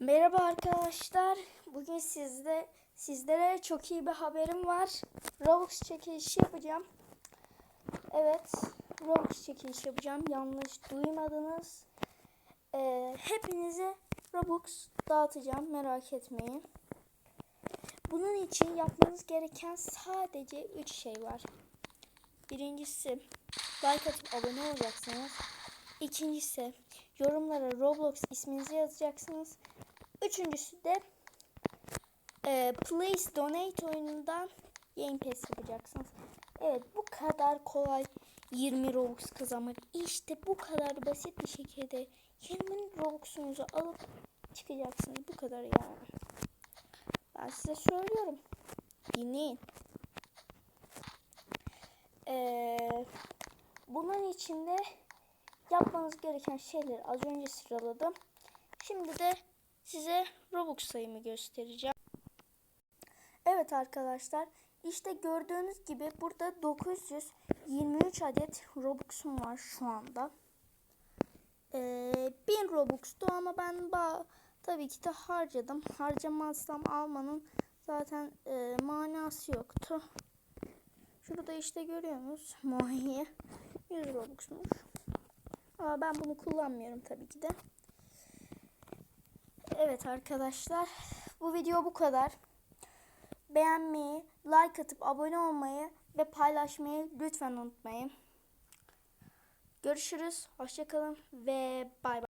Merhaba arkadaşlar. Bugün sizde sizlere çok iyi bir haberim var. Robux çekilişi yapacağım. Evet, Robux çekilişi yapacağım. Yanlış duymadınız. Ee, hepinize Robux dağıtacağım. Merak etmeyin. Bunun için yapmanız gereken sadece 3 şey var. Birincisi like atıp abone olacaksınız. İkincisi yorumlara Roblox isminizi yazacaksınız. Üçüncüsü de e, Please Donate oyunundan Game Pass yapacaksınız. Evet bu kadar kolay 20 Robux kazanmak. İşte bu kadar basit bir şekilde 20 Robux'unuzu alıp çıkacaksınız. Bu kadar yani. Ben size söylüyorum. Dinleyin. Ee, bunun içinde yapmanız gereken şeyleri az önce sıraladım. Şimdi de size Robux sayımı göstereceğim. Evet arkadaşlar işte gördüğünüz gibi burada 923 adet Robux'um var şu anda. Ee, 1000 Robux'tu ama ben tabii ki de harcadım. Harcamazsam almanın zaten e, manası yoktu. Şurada işte görüyorsunuz Mohi'ye 100 Robux'muş. Ama ben bunu kullanmıyorum tabii ki de. Evet arkadaşlar. Bu video bu kadar. Beğenmeyi, like atıp abone olmayı ve paylaşmayı lütfen unutmayın. Görüşürüz. Hoşçakalın ve bay bay.